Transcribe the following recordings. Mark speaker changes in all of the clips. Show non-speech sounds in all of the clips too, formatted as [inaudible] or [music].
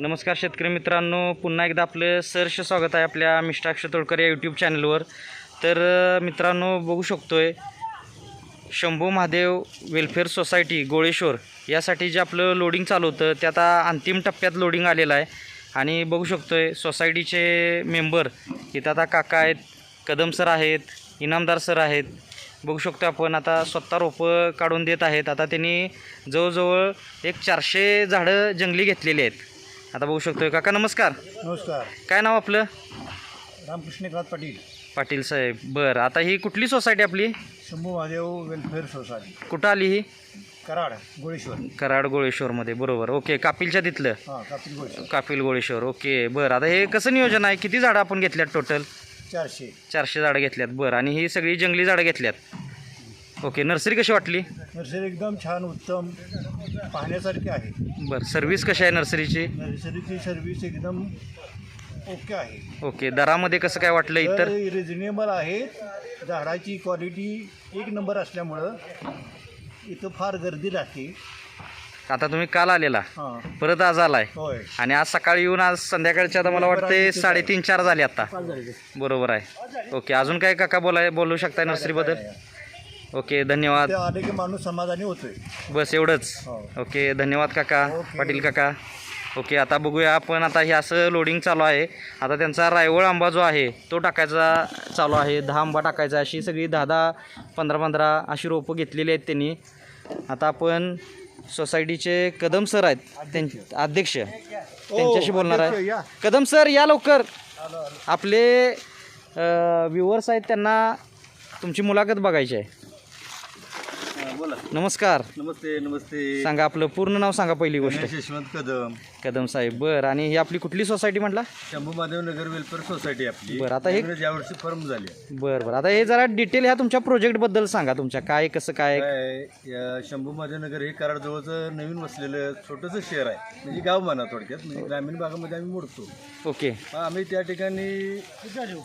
Speaker 1: नमस्कार शेतकरी मित्रांनो पुन्हा एकदा आपलं सहर्ष स्वागत आहे आपल्या मिष्टाक्ष तोडकर या यूट्यूब चॅनलवर तर मित्रांनो बघू शकतो आहे शंभू महादेव वेलफेअर सोसायटी गोळेश्वर यासाठी जे आपलं लोडिंग चालू होतं ते आता अंतिम टप्प्यात लोडिंग आलेलं आहे. आणि बघू शकतो आहे सोसायटीचे मेंबर इथं आता काका आहेत कदम सर आहेत इनामदार सर आहेत. बघू शकतो आपण आता स्वतः रोपं काढून देत आहेत. आता त्यांनी जवळजवळ एक चारशे झाडं जंगली घेतलेली आहेत. आता बघू शकतोय. काका नमस्कार.
Speaker 2: नमस्कार.
Speaker 1: काय नाव आपलं?
Speaker 2: रामकृष्ण एकनाथ पाटील.
Speaker 1: पाटील साहेब. बरं. आता ही कुठली सोसायटी आपली?
Speaker 2: Shambhu Mahadev welfare society.
Speaker 1: कुठं आली ही?
Speaker 2: कराड गोळेश्वर.
Speaker 1: कराड गोळेश्वरमध्ये. बरोबर. ओके. कापिलच्या तिथलं?
Speaker 2: हां कापिल गोळेश्वर.
Speaker 1: कापिल गोळेश्वर. ओके. बरं. आता हे कसं नियोजन आहे? किती झाडं आपण घेतल्यात टोटल
Speaker 2: चारशे.
Speaker 1: चारशे झाडं घेतल्यात. बरं. आणि ही सगळी जंगली झाडं घेतल्यात. ओके नर्सरी कशी वाटली?
Speaker 2: नर्सरी एकदम छान उत्तम. पाहण्यासारखी आहे.
Speaker 1: बरं सर्व्हिस कशी आहे नर्सरीची?
Speaker 2: नर्सरीची सर्व्हिस एकदम ओके आहे.
Speaker 1: ओके दरामध्ये कसं काय वाटलं
Speaker 2: तर
Speaker 1: इतर?
Speaker 2: रिजनेबल आहे. झाडाची क्वालिटी एक नंबर असल्यामुळं इथं फार गर्दी राहते.
Speaker 1: आता तुम्ही काल आलेला.
Speaker 2: हां.
Speaker 1: परत आज आलाय.
Speaker 2: होय.
Speaker 1: आणि आज सकाळी येऊन आज संध्याकाळच्या आता मला वाटते साडेतीन चार झाले आता. बरोबर आहे. ओके अजून काय काका बोलाय बोलू शकताय नर्सरीबद्दल? ओके धन्यवाद.
Speaker 2: ते आले की माणूस समाधानी होतोय.
Speaker 1: बस एवढंच.
Speaker 2: हो.
Speaker 1: ओके धन्यवाद काका
Speaker 2: ओके.
Speaker 1: पाटील काका. ओके आता बघूया आपण आता हे असं लोडिंग चालू आहे. आता त्यांचा रायवळ आंबा जो आहे तो टाकायचा चालू आहे. दहा आंबा टाकायचा अशी सगळी दहा दहा पंधरा पंधरा अशी रोपं घेतलेली आहेत त्यांनी. आता आपण सोसायटीचे कदम सर आहेत. त्यांचे अध्यक्ष. त्यांच्याशी बोलणार
Speaker 2: अध्यक्ष,
Speaker 1: आहे.
Speaker 2: या.
Speaker 1: कदम सर या लवकर. आपले व्ह्युअर्स आहेत त्यांना तुमची मुलाखत बघायची आहे.
Speaker 2: बोला.
Speaker 1: नमस्कार.
Speaker 2: नमस्ते नमस्ते.
Speaker 1: सांगा आपलं पूर्ण नाव सांगा पहिली गोष्ट.
Speaker 2: गणेश यशवंत कदम.
Speaker 1: कदम साहेब बरं. आणि ही आपली कुठली सोसायटी म्हटला?
Speaker 2: शंभू महादेव नगर वेलफेअर सोसायटी आपली.
Speaker 1: बरं, आता हे-
Speaker 2: नवीनच यावर्षी फर्म झाली आहे.
Speaker 1: बरं बरं. आता हे जरा डिटेल ह्या तुमच्या प्रोजेक्टबद्दल सांगा तुमच्या. काय कसं काय?
Speaker 2: काय या शंभू महादेव नगर हे कराडजवळचं नवीन वसलेलं छोटंसं शहर आहे. म्हणजे गाव म्हणा थोडक्यात. म्हणजे ग्रामीण भागामध्ये आम्ही मोडतो.
Speaker 1: ओके.
Speaker 2: आम्ही त्या ठिकाणी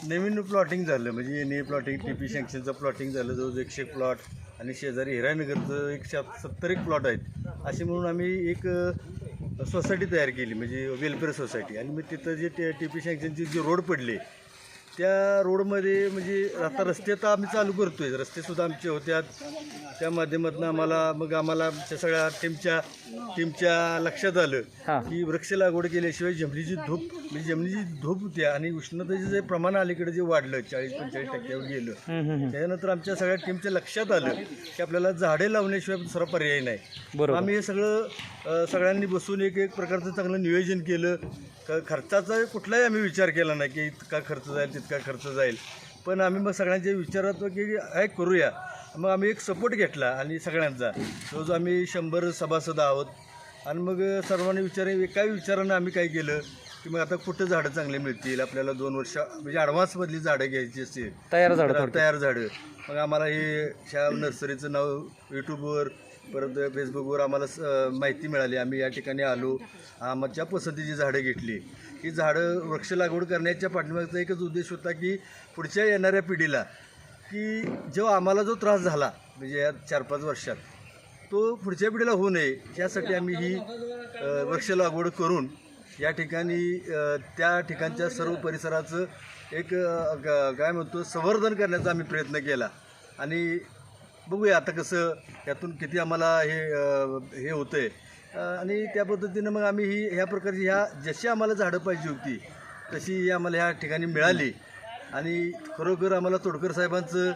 Speaker 2: नवीन प्लॉटिंग झालं. म्हणजे N A plotting T P सँक्शनचं plotting झालं. जवळ एकशे प्लॉट आणि शेजारी हिरानगरचं एक सत्तर एक प्लॉट आहेत. असे म्हणून आम्ही एक सोसायटी तयार केली म्हणजे वेलफेअर सोसायटी आणि मग तिथं जे टी टी पी सँक्शनचे जे रोड पडले त्या रोडमध्ये म्हणजे आता रस्ते तर आम्ही चालू करतोय. रस्तेसुद्धा आमचे होत्यात. त्या माध्यमातून आम्हाला मग आम्हाला आमच्या सगळ्या टीमच्या टीमच्या लक्षात आलं की वृक्ष लागवड केल्याशिवाय जमिनीची धूप म्हणजे जमिनीची धूप होती आणि उष्णतेचं जे प्रमाण अलीकडे जे वाढलं चाळीस पंचेचाळीस टक्क्यावर गेलं. त्याच्यानंतर आमच्या सगळ्या टीमच्या लक्षात आलं की आपल्याला झाडे लावण्याशिवाय दुसरा पर्याय नाही.
Speaker 1: बरोबर.
Speaker 2: आम्ही हे सगळं सगळ्यांनी बसून एक एक प्रकारचं चांगलं नियोजन केलं. क- खर्चाचा कुठलाही आम्ही विचार केला नाही की इतका खर्च जाईल तितका खर्च जाईल. पण आम्ही मग सगळ्यांच्या विचारात होतो की काय करूया. मग आम्ही एक सपोर्ट घेतला आणि सगळ्यांचा. तो जो आम्ही शंभर सभासद आहोत. आणि मग सर्वांनी विचार एकाही विचारानं आम्ही काय केलं की मग आता कुठं झाडं चांगली मिळतील? आपल्याला दोन वर्ष म्हणजे ॲडव्हान्समधली झाडं घ्यायची असतील.
Speaker 1: तयार झाडं.
Speaker 2: तयार झाडं. मग आम्हाला हे ह्या नर्सरीचं नाव यूट्यूबवर परत फेसबुकवर आम्हाला स- माहिती मिळाली. आम्ही या ठिकाणी आलो. आमच्या पसंतीची झाडं घेतली. ही झाडं वृक्ष लागवड करण्याच्या पाठिंब्याचा एकच उद्देश होता की पुढच्या येणाऱ्या पिढीला की जेव्हा आम्हाला जो त्रास झाला म्हणजे या चार पाच वर्षात तो पुढच्या पिढीला होऊ नये. यासाठी आम्ही ही वृक्ष लागवड करून या ठिकाणी त्या ठिकाणच्या सर्व परिसराचं एक ग- काय म्हणतो संवर्धन करण्याचा आम्ही प्रयत्न केला. आणि बघूया आता कसं यातून किती आम्हाला हे हे होतं आहे आणि त्या पद्धतीनं मग आम्ही ही ह्या प्रकारची ह्या जशी आम्हाला झाडं पाहिजे होती तशी ही आम्हाला ह्या ठिकाणी मिळाली. आणि खरोखर आम्हाला तोडकर साहेबांचं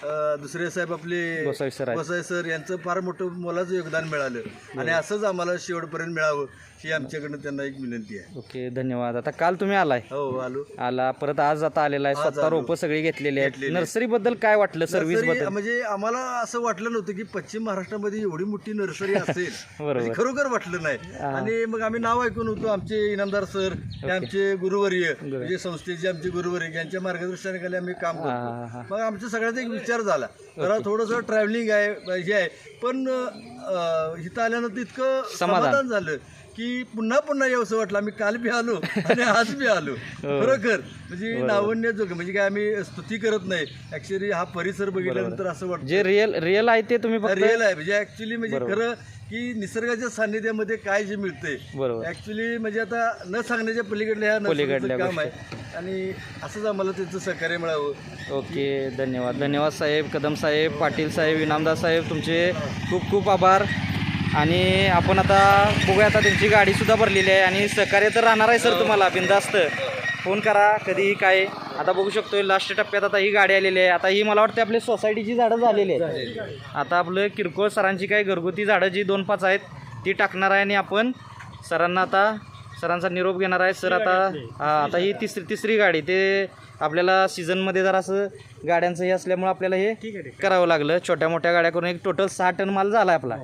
Speaker 2: अ, दुसरे साहेब आपले
Speaker 1: गोसावी सर आहेत.
Speaker 2: सर यांचं फार मोठं मोलाचं योगदान मिळालं. आणि असंच आम्हाला शेवटपर्यंत मिळावं ही आमच्याकडनं त्यांना एक विनंती आहे.
Speaker 1: ओके धन्यवाद. आता काल तुम्ही आलाय?
Speaker 2: हो आलो.
Speaker 1: आला. परत आज आता आलेला आहे. स्वतः
Speaker 2: आलो.
Speaker 1: रोपं सगळी घेतलेली आहेत. नर्सरी बद्दल काय वाटलं सर्व्हिस
Speaker 2: नर्सरी
Speaker 1: बद्दल
Speaker 2: म्हणजे आम्हाला असं वाटलं नव्हतं की पश्चिम महाराष्ट्रामध्ये एवढी मोठी नर्सरी असेल. [laughs] म्हणजे खरोखर वाटलं नाही. आणि मग आम्ही नाव ऐकून होतो आमचे इनामदार सर हे आमचे गुरुवर्य म्हणजे संस्थेचे आमचे गुरुवर्य यांच्या मार्गदर्शनाखाली आम्ही काम करतो. मग आमच्या सगळ्याचा एक विचार झाला. जरा थोडंसं ट्रॅव्हलिंग आहे हे आहे. पण इथं आल्यानंतर इतकं.
Speaker 1: समाधान
Speaker 2: झालं. की पुन्हा पुन्हा यावंसं वाटलं. आम्ही काल बी आलो आणि आज बी आलो. [laughs] खरोखर. म्हणजे नावन्यजोग म्हणजे काय आम्ही स्तुती करत नाही. ऍक्च्युली हा परिसर बघितल्यानंतर असं वाटतं.
Speaker 1: जे रिअल रिअल आहे ते तुम्ही
Speaker 2: रिअल आहे. म्हणजे ऍक्च्युली म्हणजे खरं की निसर्गाच्या सान्निध्यामध्ये काय जे मिळते ऍक्च्युली म्हणजे आता न सांगण्याच्या पलीकडले ह्या
Speaker 1: पलीकडल्या
Speaker 2: नर्सरीचं काम आहे. आणि असंच आम्हाला त्यांचं सहकार्य मिळावं.
Speaker 1: ओके. धन्यवाद. धन्यवाद साहेब कदम साहेब पाटील साहेब इनामदार साहेब तुमचे खूप खूप आभार. आणि आपण आता बघूया आता त्यांची गाडीसुद्धा भरलेली आहे आणि सहकार्य तर राहणार आहे सर तुम्हाला बिंदास्त फोन करा कधीही काय. आता बघू शकतो लास्ट टप्प्यात आता ही गाडी आलेली आहे. आता ही मला वाटते आपली सोसायटीची झाडं झालेली आहेत. आता आपलं किरकोळ सरांची काही घरगुती झाडं जी दोन पाच आहेत ती टाकणार आहे आणि आपण सरांना आता सरांचा निरोप घेणार आहे. सर आता हा, आता ही तिसरी तिसरी गाडी. ते आपल्याला सीझनमध्ये जर असं गाड्यांचं हे असल्यामुळे आपल्याला हे करावं लागलं. छोट्या मोठ्या गाड्या करून एक टोटल सहा टन माल झाला आपला.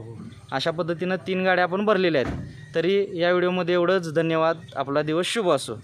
Speaker 1: अशा पद्धतीनं तीन गाड्या आपण भरलेल्या आहेत. तरी या व्हिडिओमध्ये एवढंच. धन्यवाद. आपला दिवस शुभ असो.